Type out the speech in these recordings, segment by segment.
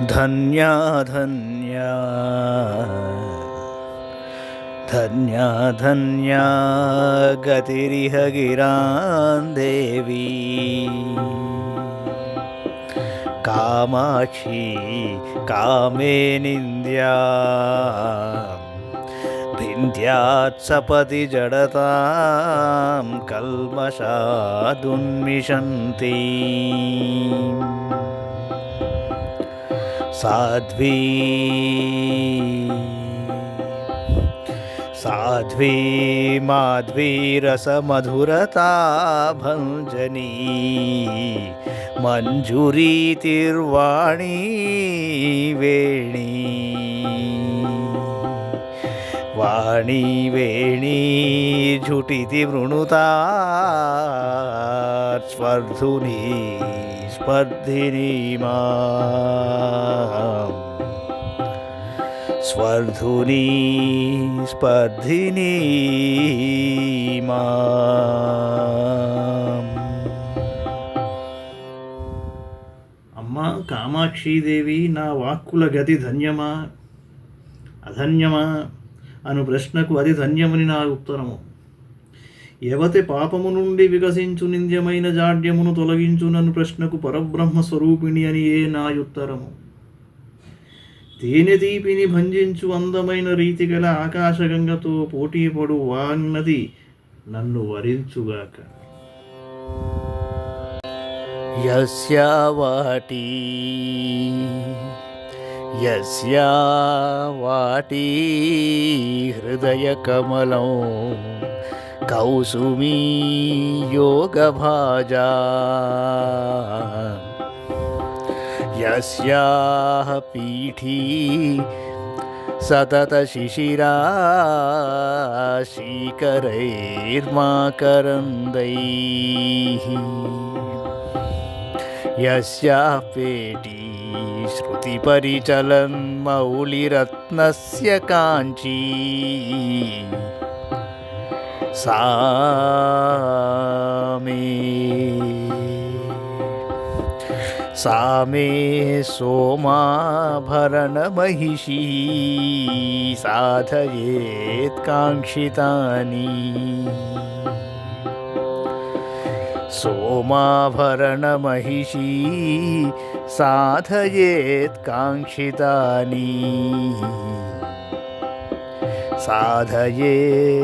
धन्या धन्या। धन्या धन्या गतिरिह गिरान् देवी। कामाक्षी कामे निन्द्या। भिन्द्यात् सपदि जडतां कल्मषादुन्मिषन्ती साध्वी। साध्वी माध्वीरसमधुरता भञ्जनी मञ्जुरीतिर्वाणी वेणी। वाणी वेणी झुटिति वृणुता स्पर्धुनी స్పర్ధినీమా స్వర్ధుని స్పర్ధినీమా అమ్మా కామాక్షీదేవి నా వాక్కుల గతి ధన్యమా? అధన్యమా? అను ప్రశ్నకు అది ధన్యమని నా ఉత్తరము. ఎవతి పాపము నుండి వికసించు నింద్యమైన జాడ్యమును తొలగించునను ప్రశ్నకు పరబ్రహ్మ స్వరూపిణి అని ఏ నా ఉత్తరము? తేనె తీపిని భంజించు అందమైన రీతి గల ఆకాశగంగతో పోటీపడు వాన్నది నన్ను వరించుగాక. యస్యా వాటి యస్యా వాటి कौसुमी योगभाजा। यस्याः पीठी सतत सततशिशिरा शीकरैर्माकरन्दैः यस्याः पेटी श्रुतिपरिचलन्मौलिरत्नस्य काञ्ची। सामे। सामे सोमा भरण महिषी साधयेत् कांक्षितानि सोमाभरणमहिषी साधयेत्काङ्क्षितानि सोमाभरणमहिषी साधयेत्काङ्क्षितानि సాధయేత్కాంక్షితాని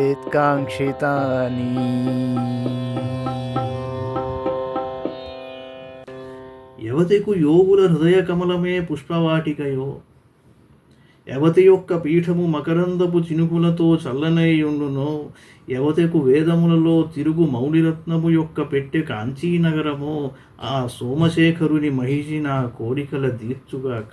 యవతికు యోగుల హృదయ కమలమే పుష్పవాటికయో యవతి యొక్క పీఠము మకరందపు చినుకులతో చల్లనయ్యుండునో యవతకు వేదములలో తిరుగు మౌలిరత్నము యొక్క పెట్టె కాంచీనగరమో ఆ సోమశేఖరుని మహిషి నా కోరికల తీర్చుగాక.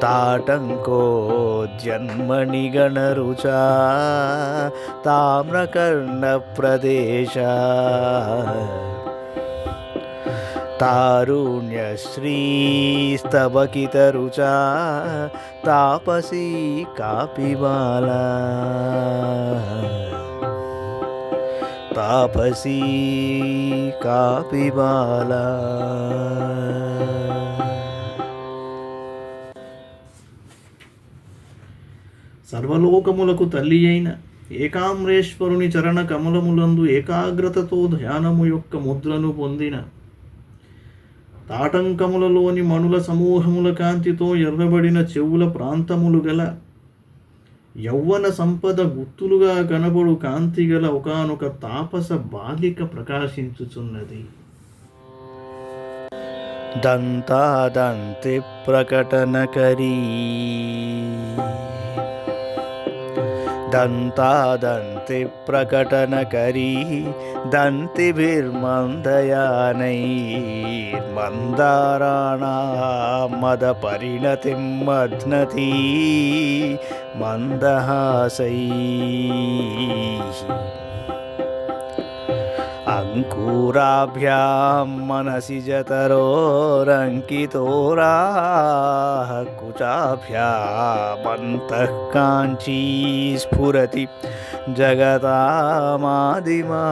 ध्यानमुद्रामेकाम्राधीश्वरचरणयोरेकतानासमिन्धे ताटङ्कोद्यन्मणिगणरुचा ताम्रकर्णप्रदेश। तारुण्यश्रीस्तबकितरुचा तापसी कापि సర్వలోకములకు తల్లి అయిన ఏకామ్రేశ్వరుని చరణ కమలములందు ఏకాగ్రతతో ధ్యానము యొక్క ముద్రను పొందిన తాటంకములలోని మనుల సమూహముల కాంతితో ఎర్రబడిన చెవుల ప్రాంతములు గల యౌవన సంపద గుత్తులుగా కనబడు కాంతి గల ఒకనొక తాపస బాలిక ప్రకాశించుచున్నది. దంతా దంతె ప్రకటన కరీ दन्तादन्तिप्रकटनकरी दन्तिभिर्मन्दयानैर् मन्दाराणां मदपरिणतिं मध्नती मन्दहासैः अङ्कुराभ्यां मनसि जतरोरङ्कितोराः कुचाभ्यामन्तः काञ्ची स्फुरति जगतामादिमा।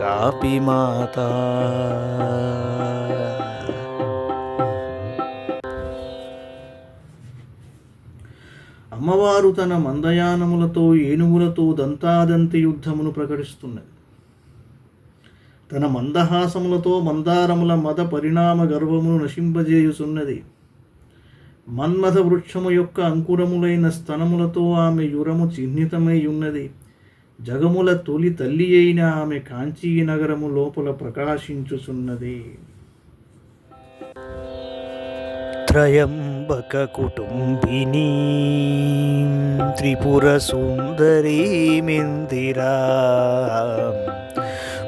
कापि माता అమ్మవారు తన మందయానములతో ఏనుగులతో దంతాదంతి యుద్ధమును ప్రకటిస్తున్నది. తన మందహాసములతో మందారముల మద పరిణామ గర్వమును నశింపజేయుచున్నది. మన్మథ వృక్షము యొక్క అంకురములైన స్తనములతో ఆమె యురము చిహ్నితమై ఉన్నది జగముల తొలి తల్లి అయిన ఆమె కాంచీ నగరము లోపల ప్రకాశించుచున్నది. त्रयम्बककुटुम्बिनी त्रिपुरसुन्दरीमिन्दिरा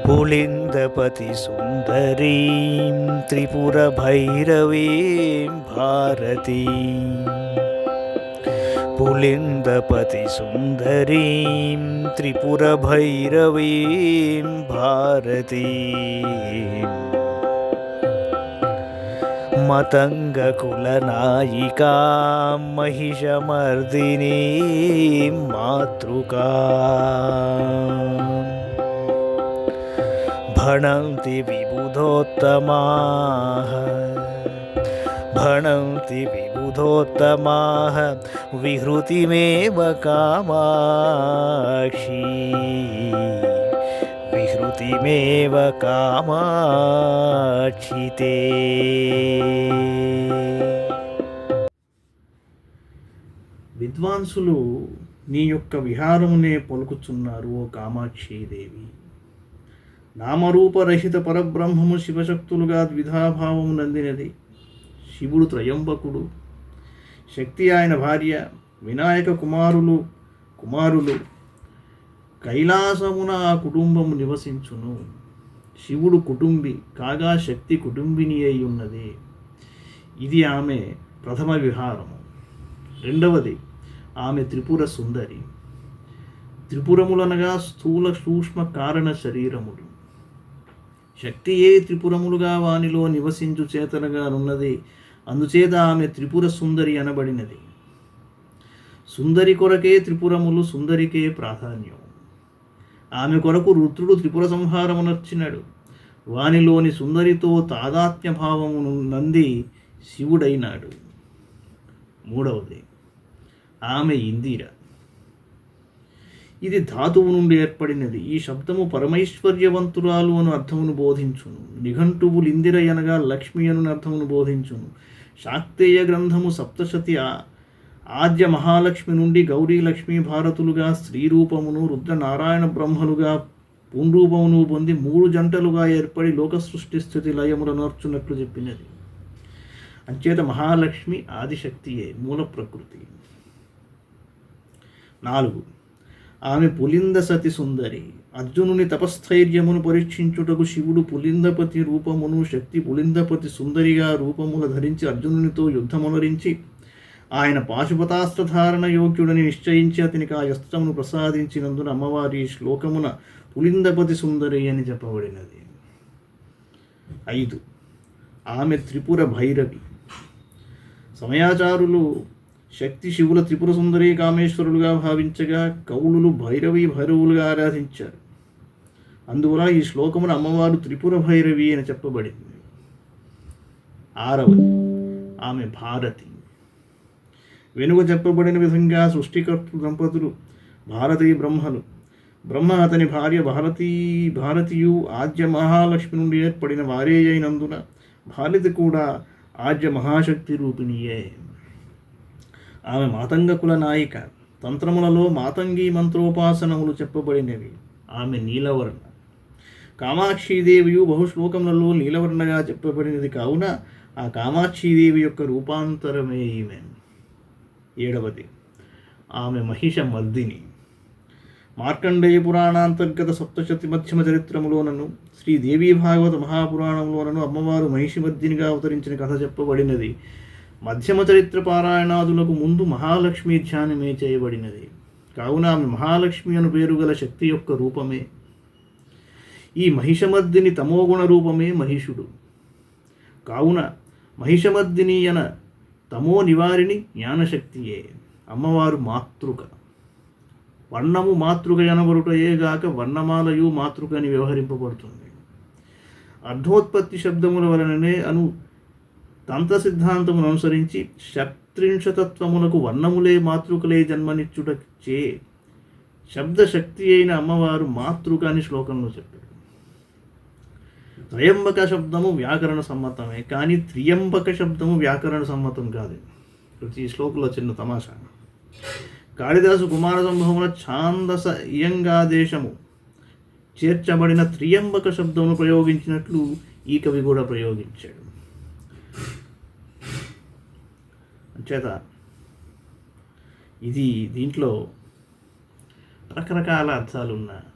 पुलिन्दपतिसुन्दरीं त्रिपुरभैरवीं भारती पुलिन्दपतिसुन्दरीं त्रिपुरभैरवीं भारतीम् मतङ्गकुलनायिका महिषमर्दिनी मातृका। भणन्ति विबुधोत्तमाः भणन्ति विबुधोत्तमाः विहृतिमेव कामाक्षी ముక్తిమేవ కామాక్షితే. విద్వాంసులు నీ యొక్క విహారమునే పొలుకుతున్నారు ఓ కామాక్షీదేవి. నామరూపరహిత పరబ్రహ్మము శివశక్తులుగా ద్విధాభావము నందినది. శివుడు త్రయంబకుడు. శక్తి ఆయన భార్య వినాయక కుమారులు కుమారులు కైలాసమున ఆ కుటుంబము నివసించును. శివుడు కుటుంబి కాగా శక్తి కుటుంబిని అయి ఉన్నది. ఇది ఆమె ప్రథమ విహారము. రెండవది ఆమె త్రిపుర సుందరి. త్రిపురములనగా స్థూల సూక్ష్మ కారణ శరీరములు. శక్తియే త్రిపురములుగా వానిలో నివసించు చేతనగా ఉన్నది అందుచేత ఆమె త్రిపుర సుందరి అనబడినది. సుందరి కొరకే త్రిపురములు సుందరికే ప్రాధాన్యం ఆమె కొరకు రుద్రుడు త్రిపుర సంహారమునర్చినాడు. వానిలోని సుందరితో తాదాత్మ్య భావమును నంది శివుడైనాడు. మూడవది ఆమె ఇందిర ఇది ధాతువు నుండి ఏర్పడినది. ఈ శబ్దము పరమైశ్వర్యవంతురాలు అను అర్థమును బోధించును. నిఘంటువులు ఇందిర అనగా లక్ష్మి అను అర్థమును బోధించును. శాక్తేయ గ్రంథము సప్తశతి ఆద్య మహాలక్ష్మి నుండి గౌరీ లక్ష్మీ భారతులుగా స్త్రీ రూపమును రుద్ర నారాయణ బ్రహ్మలుగా పుంరూపమును పొంది మూడు జంటలుగా ఏర్పడి లోక సృష్టి స్థితి లయములు నర్చున్నట్లు చెప్పినది. అంచేత మహాలక్ష్మి ఆదిశక్తియే మూల ప్రకృతి. నాలుగు. ఆమె పులింద సతి సుందరి. అర్జునుని తపస్థైర్యమును పరీక్షించుటకు శివుడు పులిందపతి రూపమును శక్తి పులిందపతి సుందరిగా రూపముల ధరించి అర్జునునితో యుద్ధమునరించి ఆయన పాశుపతాస్త్రధారణ యోగ్యుడని నిశ్చయించి అతనికి ఆ అస్త్రమును ప్రసాదించినందున అమ్మవారి శ్లోకమున పులిందపతి సుందరి అని చెప్పబడినది. ఐదు. ఆమె త్రిపుర భైరవి. సమయాచారులు శక్తి శివుల త్రిపుర సుందరి కామేశ్వరులుగా భావించగా కౌలులు భైరవి భైరవులుగా ఆరాధించారు. అందువల్ల ఈ శ్లోకమున అమ్మవారు త్రిపుర భైరవి అని చెప్పబడింది. ఆరవది. ఆమె భారతి. వెనుక చెప్పబడిన విధంగా సృష్టికర్త దంపతులు భారతీ బ్రహ్మలు. బ్రహ్మ అతని భార్య భారతీ భారతీయు ఆద్య మహాలక్ష్మి నుండి ఏర్పడిన వారే అయినందున భారతి కూడా ఆద్య మహాశక్తి రూపిణియే. ఆమె మాతంగ కుల నాయిక. తంత్రములలో మాతంగి మంత్రోపాసనములు చెప్పబడినవి. ఆమె నీలవర్ణ. కామాక్షీదేవియు బహుశ్లోకములలో నీలవర్ణగా చెప్పబడినది కావున ఆ కామాక్షీదేవి యొక్క రూపాంతరమే ఈమె. ఏడవది. ఆమె మహిష మర్దిని మార్కండేయ పురాణాంతర్గత సప్తశతి మధ్యమ చరిత్రములోనను శ్రీదేవి భాగవత మహాపురాణంలోనను అమ్మవారు మహిషిమర్దినిగా అవతరించిన కథ చెప్పబడినది. మధ్యమ చరిత్ర పారాయణాదులకు ముందు మహాలక్ష్మి ధ్యానమే చేయబడినది. కావున ఆమె మహాలక్ష్మి అను పేరు గల శక్తి యొక్క రూపమే. ఈ మహిషమర్దిని తమోగుణ రూపమే మహిషుడు. కావున మహిషమర్దిని అన తమో నివారిణి జ్ఞానశక్తియే. అమ్మవారు మాతృక. వర్ణము మాతృక అనబడుటయేగాక వర్ణమాలయు మాతృక అని వ్యవహరింపబడుతుంది. అర్ధోత్పత్తి శబ్దముల వలననే అను తంత్ర సిద్ధాంతమును అనుసరించి షట్త్రింశతత్వమునకు వర్ణములే మాతృకలే జన్మనిచ్చుటచే శబ్దశక్తి అయిన అమ్మవారు మాతృక అని శ్లోకంలో చెప్పాడు. త్రయంబక శబ్దము వ్యాకరణ సమ్మతమే కానీ త్రియంబక శబ్దము వ్యాకరణ సమ్మతం కాదు. ప్రతి శ్లోకంలో చిన్న తమాషా. కాళిదాసు కుమార సంభవంలో ఛాందస ఇయంగాదేశము చేర్చబడిన త్రియంబక శబ్దమును ప్రయోగించినట్లు ఈ కవి కూడా ప్రయోగించాడు. అంచేత ఇది దీంట్లో రకరకాల అర్థాలు ఉన్నాయి